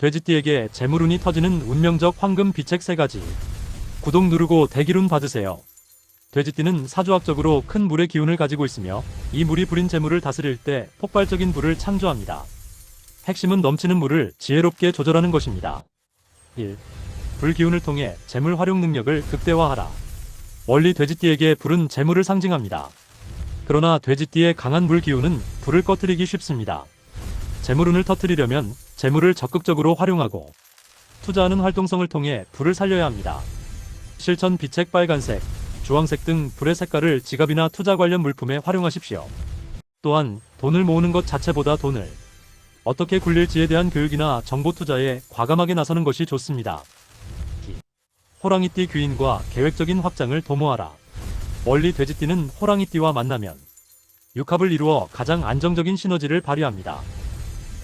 돼지띠에게 재물운이 터지는 운명적 황금 비책 세가지 구독 누르고 대기룬 받으세요. 돼지띠는 사주학적으로 큰 물의 기운을 가지고 있으며 이 물이 부린 재물을 다스릴 때 폭발적인 불을 창조합니다. 핵심은 넘치는 물을 지혜롭게 조절하는 것입니다. 1. 불 기운을 통해 재물 활용 능력을 극대화하라. 원리 돼지띠에게 불은 재물을 상징합니다. 그러나 돼지띠의 강한 물 기운은 불을 꺼뜨리기 쉽습니다. 재물운을 터뜨리려면 재물을 적극적으로 활용하고 투자하는 활동성을 통해 불을 살려야 합니다. 실천 비책 빨간색, 주황색 등 불의 색깔을 지갑이나 투자 관련 물품에 활용하십시오. 또한 돈을 모으는 것 자체보다 돈을 어떻게 굴릴지에 대한 교육이나 정보 투자에 과감하게 나서는 것이 좋습니다. 기. 호랑이띠 귀인과 계획적인 확장을 도모하라. 원리 돼지띠는 호랑이띠와 만나면 육합을 이루어 가장 안정적인 시너지를 발휘합니다.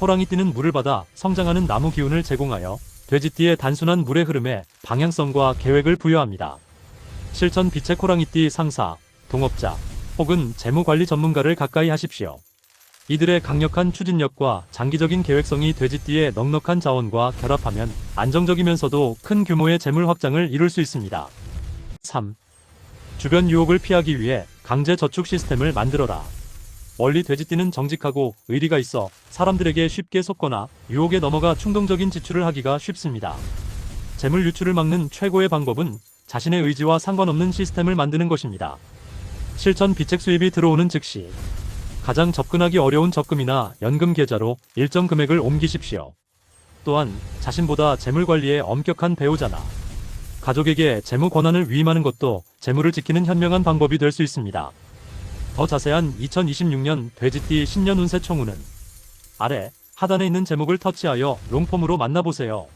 호랑이 띠는 물을 받아 성장하는 나무 기운을 제공하여 돼지띠의 단순한 물의 흐름에 방향성과 계획을 부여합니다. 실천 비책 호랑이띠 상사, 동업자, 혹은 재무관리 전문가를 가까이 하십시오. 이들의 강력한 추진력과 장기적인 계획성이 돼지띠의 넉넉한 자원과 결합하면 안정적이면서도 큰 규모의 재물 확장을 이룰 수 있습니다. 3. 주변 유혹을 피하기 위해 강제 저축 시스템을 만들어라. 원리 돼지띠는 정직하고 의리가 있어 사람들에게 쉽게 속거나 유혹에 넘어가 충동적인 지출을 하기가 쉽습니다. 재물 유출을 막는 최고의 방법은 자신의 의지와 상관없는 시스템을 만드는 것입니다. 실천 비책 수입이 들어오는 즉시 가장 접근하기 어려운 적금이나 연금 계좌로 일정 금액을 옮기십시오. 또한 자신보다 재물 관리에 엄격한 배우자나 가족에게 재무 권한을 위임하는 것도 재물을 지키는 현명한 방법이 될 수 있습니다. 더 자세한 2026년 돼지띠 신년 운세 총우는 아래 하단에 있는 제목을 터치하여 롱폼으로 만나보세요.